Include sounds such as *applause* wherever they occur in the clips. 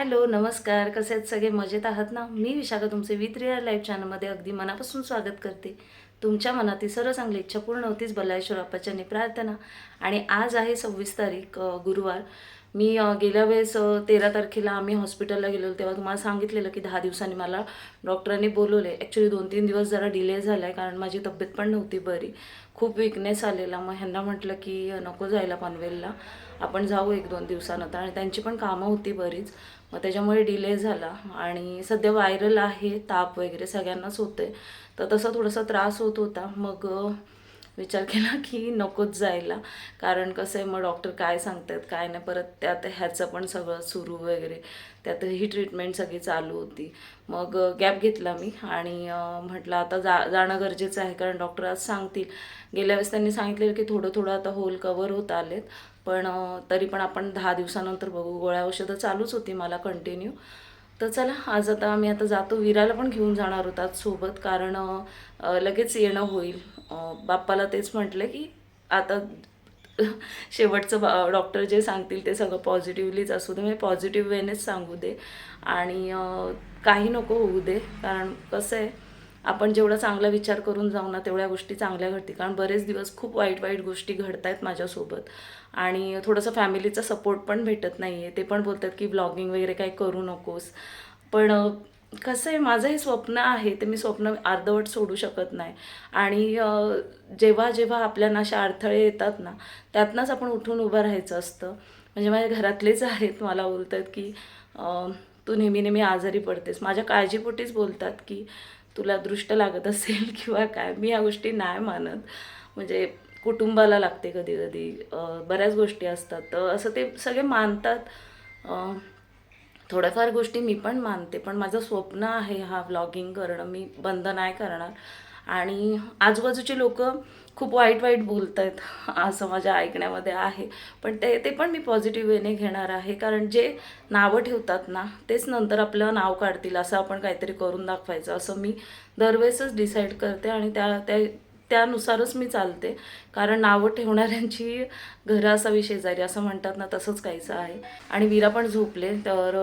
Hello नमस्कार. कसे आहेत सगळे? मजेत आहात ना? मी विशाखा तुमचे विथ रिअल लाईफ चॅनलमध्ये अगदी मनापासून स्वागत करते. तुमच्या मनातील सर्व चांगली इच्छा पूर्ण होतीच बलायश्वर अप्पाच्यानी प्रार्थना. आणि आज आहे सव्वीस तारीख गुरुवार. मी गेल्या वेळेस तेरा तारखेला आम्ही हॉस्पिटलला गेलो तेव्हा तुम्हाला सांगितलेलं की दहा दिवसांनी मला डॉक्टरांनी बोलवले ॲक्च्युली दोन तीन दिवस जरा डिले झाला आहे कारण माझी तब्येत पण नव्हती बरी. खूप विकनेस आलेला. मग ह्यांना म्हटलं की नको जायला पनवेलला. आपण जाऊ एक दोन दिवसानंतर. आणि त्यांची पण कामं होती बरीच. मग त्याच्यामुळे डिले झाला. आणि सध्या व्हायरल आहे ताप वगैरे सगळ्यांनाच होते तर तसा थोडासा त्रास होत होता. मग विचार केला की नकोच जायला. कारण कसं आहे मग डॉक्टर काय सांगतात काय नाही परत त्यात ह्याचं पण सगळं सुरू वगैरे. त्यात ही ट्रीटमेंट सगळी चालू होती. मग गॅप घेतला मी आणि म्हटलं आता जा जाणं गरजेचं आहे. कारण डॉक्टर आज सांगतील. गेल्या वेळेस त्यांनी सांगितलेलं की थोडं थोडं आता होल कवर होत आलेत. पण तरी पण आपण दहा दिवसानंतर बघू. गोळ्या औषधं चालूच होती मला कंटिन्यू तर चला आज आता आम्ही आता जातो. विराला पण घेऊन जाणार होतात सोबत. कारण लगेच येणं होईल. बाप्पाला तेच म्हटलं की आता शेवटचं बा डॉक्टर जे सांगतील ते सगळं पॉझिटिव्हलीच असू दे म्हणजे पॉझिटिव्ह वेनेच सांगू दे. आणि काही नको होऊ दे. कारण कसं आहे आपण जेवढा चांगला विचार करून जाऊ ना तेवढ्या गोष्टी चांगल्या घडतील. कारण बरेच दिवस खूप वाईट वाईट गोष्टी घडत आहेत माझ्यासोबत. आणि थोडंसं फॅमिलीचा सपोर्ट पण भेटत नाही आहे ते पण बोलतात की ब्लॉगिंग वगैरे काही करू नकोस. पण कसं आहे माझं हे स्वप्न आहे ते मी स्वप्न अर्धवट सोडू शकत नाही. आणि जेव्हा जेव्हा आपल्याला अशा अडथळे येतात ना त्यातनंच आपण उठून उभं राहायचं असतं. म्हणजे माझ्या घरातलेच आहेत मला बोलतात की तू नेहमी नेहमी आजारी पडतेस. माझ्या काळजीपोटीच बोलतात की तुला दृष्ट लागत असेल *laughs* किंवा काय? मी ह्या गोष्टी नाही मानत. म्हणजे कुटुंबाला लागते कधी कधी. बऱ्याच गोष्टी असतात. तर असं ते सगळे मानतात. थोड्याफार गोष्टी मी पण मानते पण माझं स्वप्न आहे हा व्लॉगिंग करणं मी बंद नाही करणार. आणि आजूबाजूची लोक खूप वाईट वाईट बोलत आहेत असं माझ्या ऐकण्यामध्ये आहे. पण ते ते पण मी पॉझिटिव्ह वेने घेणार आहे कारण जे नावं ठेवतात ना तेच नंतर आपलं नाव काढतील असं आपण काहीतरी करून दाखवायचं. असं मी दरवेळेसच डिसाईड करते आणि त्या त्या त्यानुसारच मी चालते. कारण नावं ठेवणाऱ्यांची घरं असावी शेजारी असं म्हणतात ना तसंच काहीचं आहे. आणि वीरा पण झोपले तर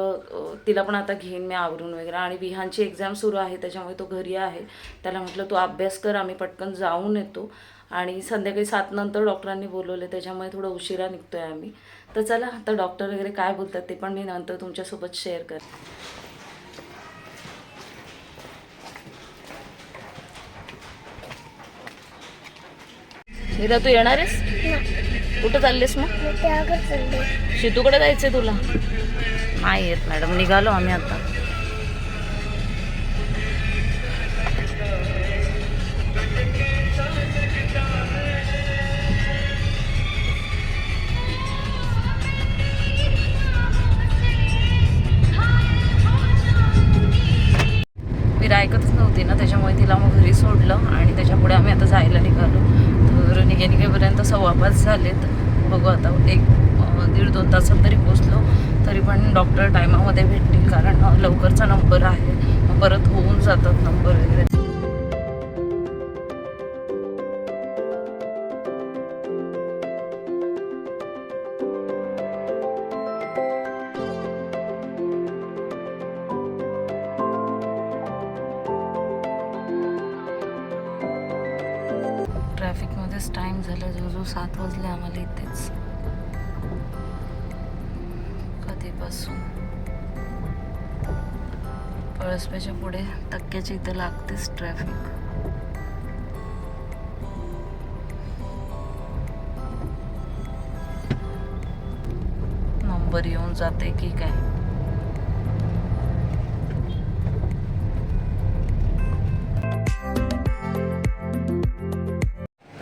तिला पण आता घेईन मी आवरून वगैरे. आणि विहानची एक्झाम सुरू आहे त्याच्यामुळे तो घरी आहे. त्याला म्हटलं तू अभ्यास कर आम्ही पटकन जाऊन येतो. आणि संध्याकाळी सात नंतर डॉक्टरांनी बोलवले त्याच्यामुळे थोडं उशिरा निघतो आहे आम्ही. तर चला आता डॉक्टर वगैरे काय बोलतात ते पण मी नंतर तुमच्यासोबत शेअर करते. वीरा तू येणार आहेस कुठं चाललीस मग? शितूकडे जायचंय तुला? नाही येत मॅडम निघालो आम्ही आता. लवकरचा नंबर आहे. परत होऊन जातात नंबर वगैरे. लागतेच ट्रॅफिक नंबर येऊन जाते की काय?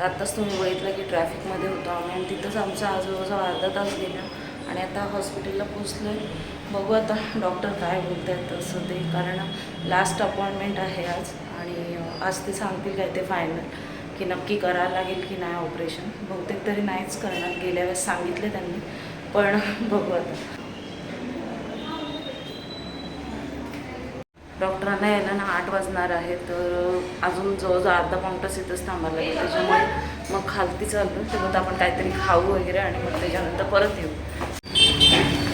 आत्ताच तुम्ही बघितलं की ट्रॅफिकमध्ये होतो आम्ही. आणि तिथंच आमचा आज अर्धा तास गेला. आणि आता हॉस्पिटलला पोचलो आहे बघू आता डॉक्टर काय बोलत आहेत तसं ते. कारण लास्ट अपॉइंटमेंट आहे आज आणि आज ते सांगतील काय ते फायनल की नक्की करायला लागेल की नाही ऑपरेशन. बहुतेक तरी नाहीच करणार. गेल्या वेळेस सांगितलं त्यांनी पण *laughs* बघू आता. डॉक्टरांना यायला ना आठ वाजणार आहे तर अजून जवळजवळ अर्धा पाऊण तास इथंच थांबायला लागेल. त्याच्यामुळे मग खालती चाललो तेव्हा आपण काहीतरी खाऊ वगैरे आणि मग त्याच्यानंतर परत येऊ.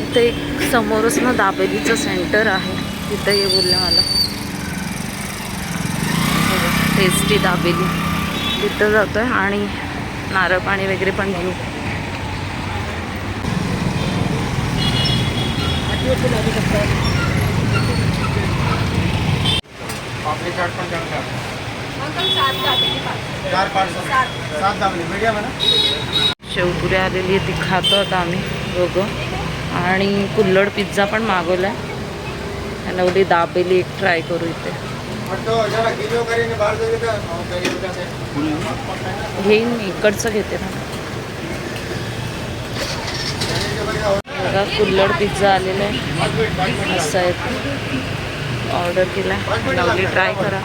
इथे एक समोरच ना दाबेलीचं सेंटर आहे. तिथं ये बोलले मला. टेस्टी दाबेली. तिथं जातो आहे आणि नारळ पाणी वगैरे पण घेऊ शेवपुरी आलेली आहे ती खातो आता आम्ही दोघं. आणि कुल्लड पिझ्झा पण मागवला आहे नवली दाबेली एक ट्राय करू इथे. घेईन मी इकडचं घेते ना. बघा कुल्लड पिझ्झा आलेला आहे. असं आहे. ऑर्डर केला. लावली ट्राय करा.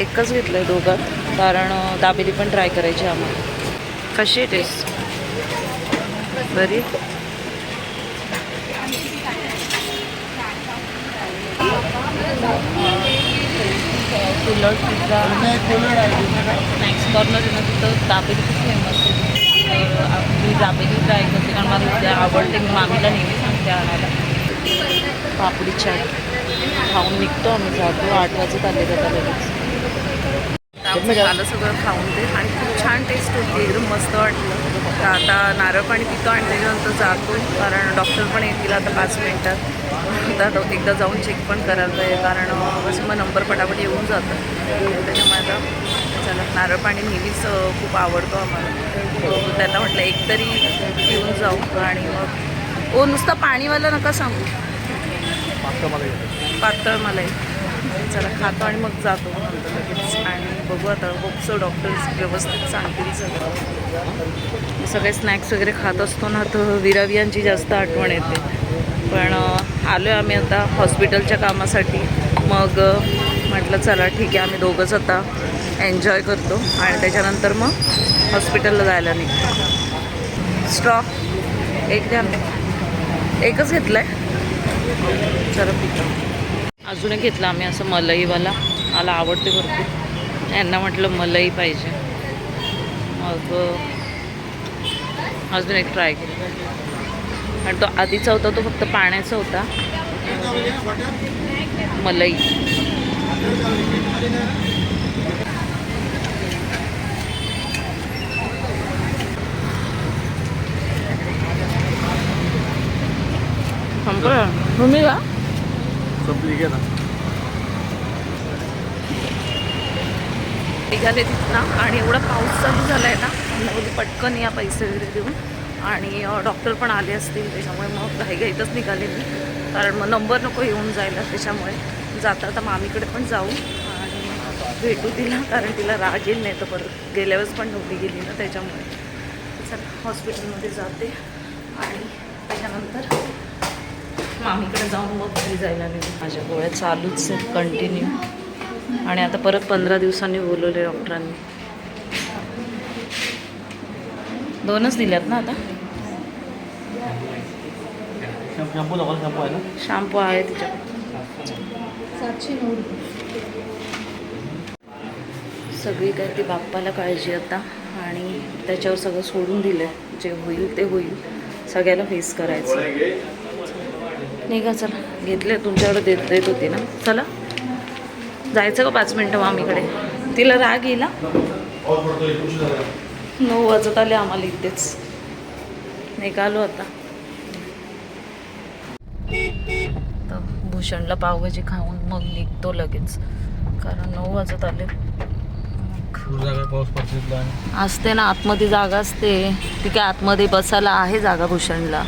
एकच घेतलं आहे दोघात कारण दाबेली पण ट्राय करायची आम्हाला. कशी टेस्ट बरी? कुल्लड पिझ्झा. स्नॅक्स कॉर्नर आहे तिथं. दाबेली खूप फेमस आहे. मी दाबेली ट्राय करते कारण मला उद्या आवडते मी मामीला नेहमी सांगते आणायला. पापडी चाट खाऊन निघतो आम्ही जातो. आठ वाजत आले जाता लगेच. सगळं खाऊन ते आणि खूप छान टेस्ट होती. एकदम मस्त वाटलं. तर आता नारळ पाणी पितो आणि त्याच्यानंतर जातो कारण डॉक्टर पण येतील आता पाच मिनटात. आता एकदा जाऊन चेक पण करायला पाहिजे कारण असं मग नंबर पटापट येऊन जातं. त्याच्यामुळे आता चला नारळ पाणी नेहमीच खूप आवडतो आम्हाला. तो त्यांना म्हटलं एक तरी पिऊन जाऊ आणि मग ओ नुसतं पाणीवाला नका सांगू. पातळ मलाई चला खातो आणि मग जातो. लगेच. आणि बघू आता होपसो डॉक्टर्स व्यवस्थित सांगतील सगळं. सगळे स्नॅक्स वगैरे खात असतो ना तर विरावियांची जास्त आठवण येते. पण आलो आहे आम्ही आता हॉस्पिटलच्या कामासाठी. मग म्हटलं चला ठीक आहे आम्ही दोघंच आता एन्जॉय करतो. आणि त्याच्यानंतर मग हॉस्पिटलला जायला निघतो. स्ट्रॉ एक द्या. एकच घेतलं आहे चला पितो. अजून एक घेतला आम्ही असं मलईवाला. मला आवडते भरपूर. यांना म्हटलं मलई पाहिजे. मग अजून एक ट्राय केला. आणि तो आधीचा होता तो फक्त पाण्याचा होता. मलई. संपलं? तुम्ही का? संपली घे ना निघाले तिथनं आणि एवढा पाऊस चालू झाला आहे ना नवली पटकन या पैसे वगैरे देऊन. आणि डॉक्टर पण आले असतील त्याच्यामुळे मग घाईघाईतच निघाले मी. कारण मग नंबर नको येऊन जायला त्याच्यामुळे जाता आता मामीकडे पण जाऊ आणि भेटू तिला कारण तिला राग येईल नाही तर परत गेल्या वेळेस पण नव्हती गेली ना त्याच्यामुळे. चला हॉस्पिटलमध्ये जाते. आणि मामीकडे जाऊन मग घरी जायला नाही माझ्या गोळ्या चालूच आहेत कंटिन्यू आणि आता परत पंधरा दिवसांनी बोलवले डॉक्टरांनी. दोनच दिल्यात ना आता? शॅम्पू आहे ना शॅम्पू आहे तिच्या सगळी काय ती बाप्पाला काळजी आता. आणि त्याच्यावर सगळं सोडून दिलं जे होईल ते होईल. सगळ्याला फेस करायचं निघा चला. घेतले तुमच्याकडे देत देत होती ना. चला. जायचं का पाच मिनटं मामीकडे? तिला राग येईल नऊ वाजत आले आम्हाला इथेच. निघालो आता. तर भूषणला पावभाजी खाऊन मग निघतो लगेच. कारण नऊ वाजत आले. असते ना आतमध्ये जागा असते. ती काय आतमध्ये बसायला आहे जागा भूषणला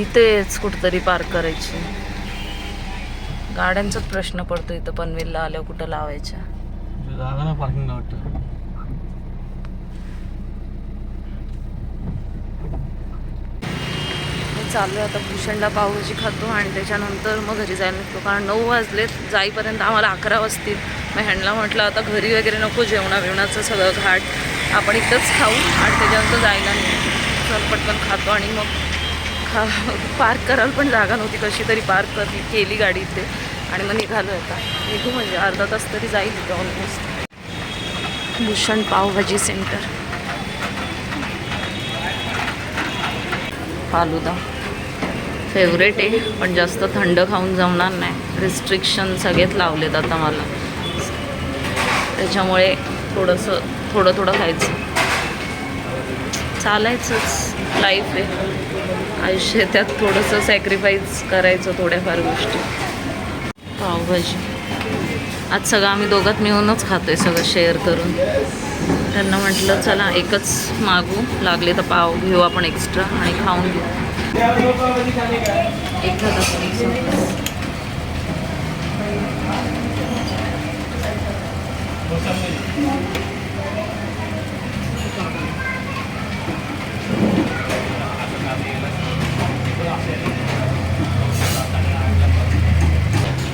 इथेच कुठंतरी पार्क करायची. गाड्यांचाच प्रश्न पडतो इथं पनवेलला आल्यावर कुठं लावायच्या. जागा ना पार्किंग चाललो चालू आहे. आता भूषणला पावभाजी खातो आणि त्याच्यानंतर मग घरी जायला निघतो. कारण नऊ वाजलेत जाईपर्यंत आम्हाला अकरा वाजतील. मग ह्यांना म्हटलं आता घरी वगैरे नको जेवणा बिवणाचं सगळं घाट आपण इथंच खाऊ आणि त्याच्यानंतर जायला निघतो चल पटकन खातो आणि मग खा पार्क करायला पण जागा नव्हती कशी तरी पार्क करली केली गाडी इथे. आणि मग निघालो आता. निघू म्हणजे अर्धा तास तरी जाईल इथे almost Bhushan pav bhaji centre falooda. Favourite आहे पण जास्त थंड खाऊन जमणार नाही. रिस्ट्रिक्शन सगळेच लावलेत आता मला. त्याच्यामुळे थोडंसं थोडं थोडं खायचं. चालायचंच. लाईफ आहे. आयुष्य त्यात थोडंसं सॅक्रिफाईस करायचं थोड्याफार गोष्टी. पावभाजी. आज सगळं आम्ही दोघात मिळूनच खातो आहे सगळं शेअर करून. त्यांना म्हटलं चला एकच मागू. लागले तर पाव घेऊ आपण एक्स्ट्रा आणि खाऊन घेऊ.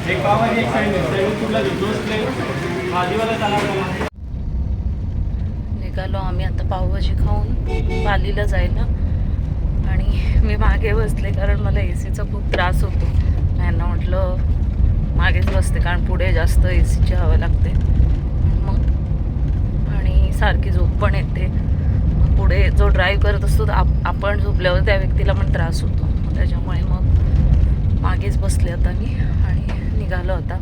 एक पाव आणि एक साईड साईड कुठला दोन प्लेट भाजीवाला चालला निघालो. आम्ही आता पावभाजी खाऊन पालीला जायला. आणि मी मागे बसले कारण मला ए सीचा खूप त्रास होतो. यांना म्हटलं मागेच बसते कारण पुढे जास्त ए सीची हवा लागते. मग आणि सारखी झोप पण येते. पुढे जो ड्राईव्ह करत असतो आप आपण झोपल्यावर त्या व्यक्तीला पण त्रास होतो. त्याच्यामुळे मग मागेच बसले आता मी आणि निघालो आता.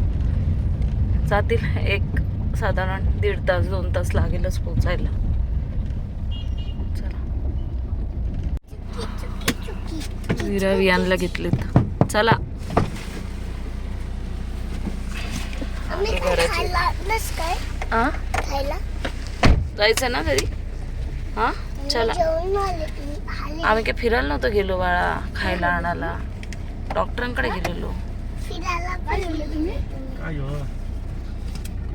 जातील एक साधारण दीड तास दोन तास लागेलच पोचायला. चला. विरा वियानला घेतलेत. चला. जायचं ना घरी? हा? चला. आम्ही काय फिरायला नव्हतं गेलो बाळा खायला आणायला. डॉक्टरांकडे गेलेलो फिरायला पण गेलो. काय हो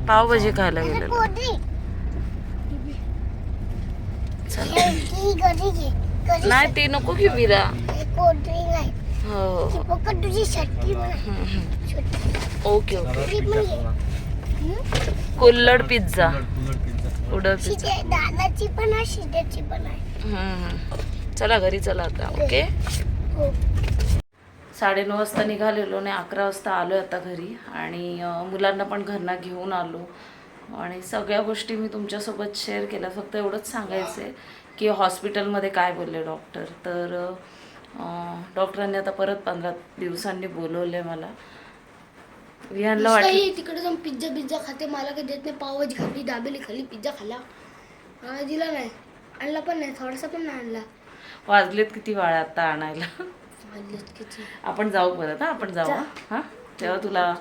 पावभाजी खायला गेलेलो. घे, घे नाही ते नको की विरा. हे हो. Okay okay. घे? कुल्लड पिझ्झा. पिझ्झा शिते दादाची पण आहे पण आहे. चला घरी चला आता ओके? हो. साडेनऊ वाजता निघालेलो आणि अकरा वाजता आलो आता घरी. आणि मुलांना पण घरना घेऊन आलो. आणि सगळ्या गोष्टी मी तुमच्यासोबत शेअर केल्या. फक्त एवढंच सांगायचं आहे की हॉस्पिटलमध्ये काय बोलले डॉक्टर? तर डॉक्टरांनी आता परत पंधरा दिवसांनी बोलवले मला. विहानला वाटलं तिकडे जाऊन पिझ्झा पिझ्झा खाते. मला काही देत नाही. पावभाजी खाल्ली दाबेली खाल्ली पिझ्झा खाल्ला. मला दिला नाही. आणला पण नाही. थोडासा पण नाही आणला. वाजलेत किती वाळा आता आणायला? आपण जाऊ परत हा? आपण जाऊ हा? तेव्हा तुला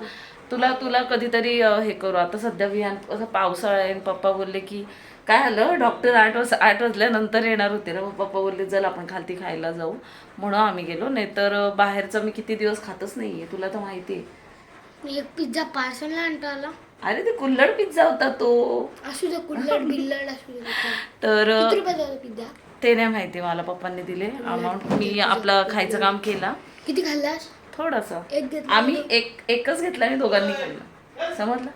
तुला तुला कधीतरी हे करू. आता सध्या विहान असं पावसाळा आहे पप्पा बोलले की काय आलं डॉक्टर आठ वाज आठ वाजल्यानंतर येणार होते ना. पप्पा बोलले चल आपण खालती खायला जाऊ. म्हणून आम्ही गेलो. नाहीतर बाहेरचं मी किती दिवस खातच नाहीये. तुला तर माहिती आहे. एक पिझ्झा पार्सलला आणता आला. अरे ते कुल्हड पिझ्झा होता तो. असू दे कुल्लड बिल्लड असू दे. तर पिझ्झा? ते नाही माहिती मला पप्पांनी दिले अमाऊंट मी आपलं खायचं काम केला. किती खाल्लास? थोडासा. एक घेतला आम्ही एक एकच घेतला आणि दोघांनी खाल्लं. समजलं?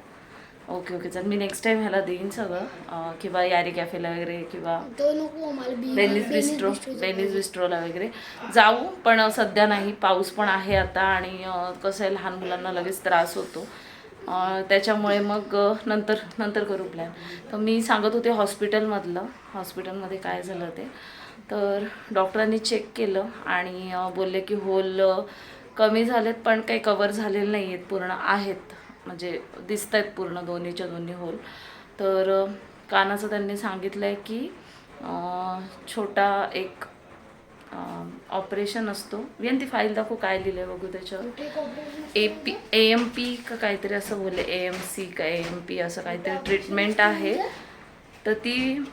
ओके ओके चल. मी नेक्स्ट टाइम ह्याला देईन सगळं. अं, किंवा यारी कॅफेला वगैरे किंवा तो नको मला बी बेनिस बिस्ट्रो बेनिस बिस्ट्रोला वगैरे. जाऊ पण सध्या नाही. पाऊस पण आहे आता आणि अं, कसं आहे लहान मुलांना लगेच त्रास होतो. त्याच्यामुळे मग नंतर नंतर करू प्लॅन तर मी सांगत होते हॉस्पिटलमधलं हॉस्पिटलमध्ये काय झालं ते. तर डॉक्टरांनी चेक केलं आणि बोलले की होल कमी झालेत पण काही कवर झालेले नाही आहेत पूर्ण आहेत. म्हणजे दिसत आहेत पूर्ण दोन्हीच्या दोन्ही होल. तर कानाचं त्यांनी सांगितलं आहे की छोटा एक ऑपरेशन असतो. वियन ती फाईल दाखवू काय लिहिलं आहे बघू त्याच्यावर. A P A M P का काहीतरी असं बोलले ए एम सी का ए एम पी असं काहीतरी ट्रीटमेंट आहे. तर ती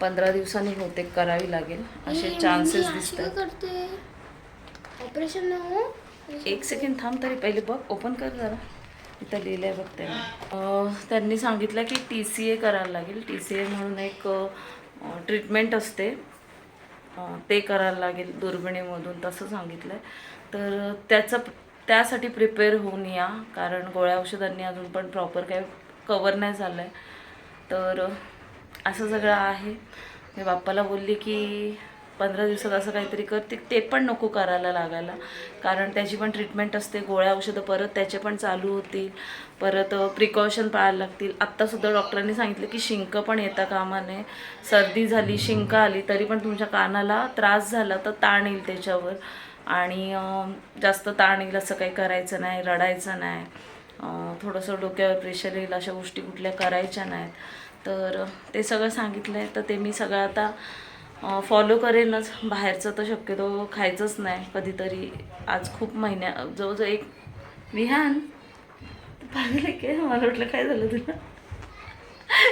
पंधरा दिवसांनी बहुतेक करावी लागेल. असे चान्सेस दिसत आहेत करते? ऑपरेशन हो? एक सेकंड थांब तरी पहिले बघ ओपन कर जरा. इथं लिहिलं आहे बघ त्यांनी त्यांनी सांगितलं की टी सी ए करायला लागेल. टी सी ए म्हणून एक ट्रीटमेंट असते. ते करायला लागेल दुर्बिणीमधून तसं सांगितलं आहे तर त्याचं त्यासाठी प्रिपेअर होऊन या कारण गोळ्या औषधांनी अजून पण प्रॉपर काही कवर नाही झालं आहे तर असं सगळं आहे. मी बाप्पाला बोलली की पंधरा दिवसात असं काहीतरी कर. ते पण नको करायला लागायला. कारण त्याची पण ट्रीटमेंट असते गोळ्या औषधं परत त्याचे पण चालू होतील. परत प्रिकॉशन पाळायला लागतील. आत्तासुद्धा डॉक्टरांनी सांगितलं की शिंक पण येता कामा नये सर्दी झाली शिंक आली तरी पण तुमच्या कानाला त्रास झाला तर ताण येईल त्याच्यावर. आणि जास्त ताण येईल असं काही करायचं नाही रडायचं नाही. थोडंसं डोक्यावर प्रेशर येईल अशा गोष्टी कुठल्या करायच्या नाहीत. तर ते सगळं सांगितलं आहे तर ते मी सगळं आता फॉलो करेनच. बाहेरचं तर शक्यतो खायचंच नाही कधीतरी. आज खूप महिन्या जवळजवळ एक विहान. पाहिलं की? मला वाटलं काय झालं तुला?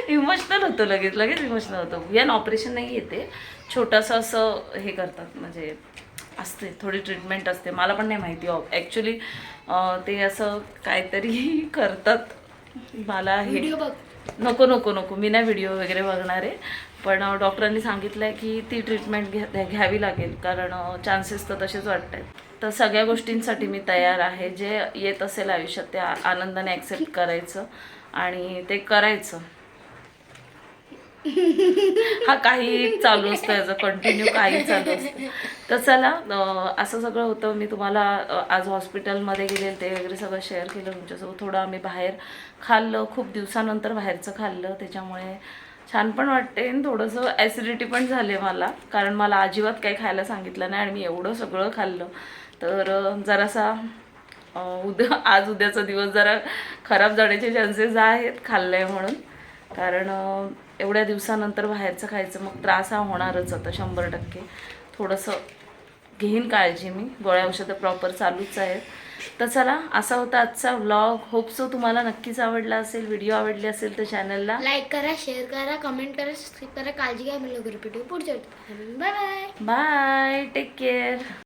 इमोशनल होतं लगेच लगेच इमोशनल होतं. यान ऑपरेशन नाही येते. छोटंसं असं हे करतात म्हणजे असते थोडी ट्रीटमेंट असते. मला पण नाही माहिती. ॲक्च्युली ते असं काहीतरी करतात. मला हे नको नको नको. मी नाही व्हिडिओ वगैरे बघणार आहे. पण डॉक्टरांनी सांगितलं आहे की ती ट्रीटमेंट घ्या घ्यावी लागेल. कारण चान्सेस तर तसेच वाटत आहेत तर सगळ्या गोष्टींसाठी मी तयार आहे. जे येत असेल आयुष्यात ते आनंदाने ॲक्सेप्ट करायचं आणि ते करायचं. *laughs* हा काही चालू असतं याचं कंटिन्यू काही चालू असतं. तर चला असं सगळं होतं. मी तुम्हाला आज हॉस्पिटलमध्ये गेले ते वगैरे सगळं शेअर केलं तुमच्यासोबत. थोडं आम्ही बाहेर खाल्लं. खूप दिवसानंतर बाहेरचं खाल्लं. त्याच्यामुळे छान पण वाटते आणि थोडंसं ॲसिडिटी पण झाले मला. कारण मला अजिबात काही खायला सांगितलं नाही आणि मी एवढं सगळं खाल्लं. तर जरासा उद्या आज उद्याचा दिवस जरा खराब जाण्याचे चान्सेस आहेत खाल्लंय म्हणून. कारण एवढ्या दिवसानंतर बाहेरचं खायचं मग त्रास हा होणारच आता शंभर टक्के. थोडंसं घेईन काळजी मी. गोळ्या औषधं प्रॉपर चालूच आहेत. तर चला असा होता आजचा व्लॉग होप सो तुम्हाला नक्कीच आवडला असेल व्हिडिओ आवडली असेल तर चॅनलला लाईक करा शेअर करा कमेंट करा सबस्क्राईब करा. काळजी घ्या मी लवकर भेटू पुढच्या bye bye bye take care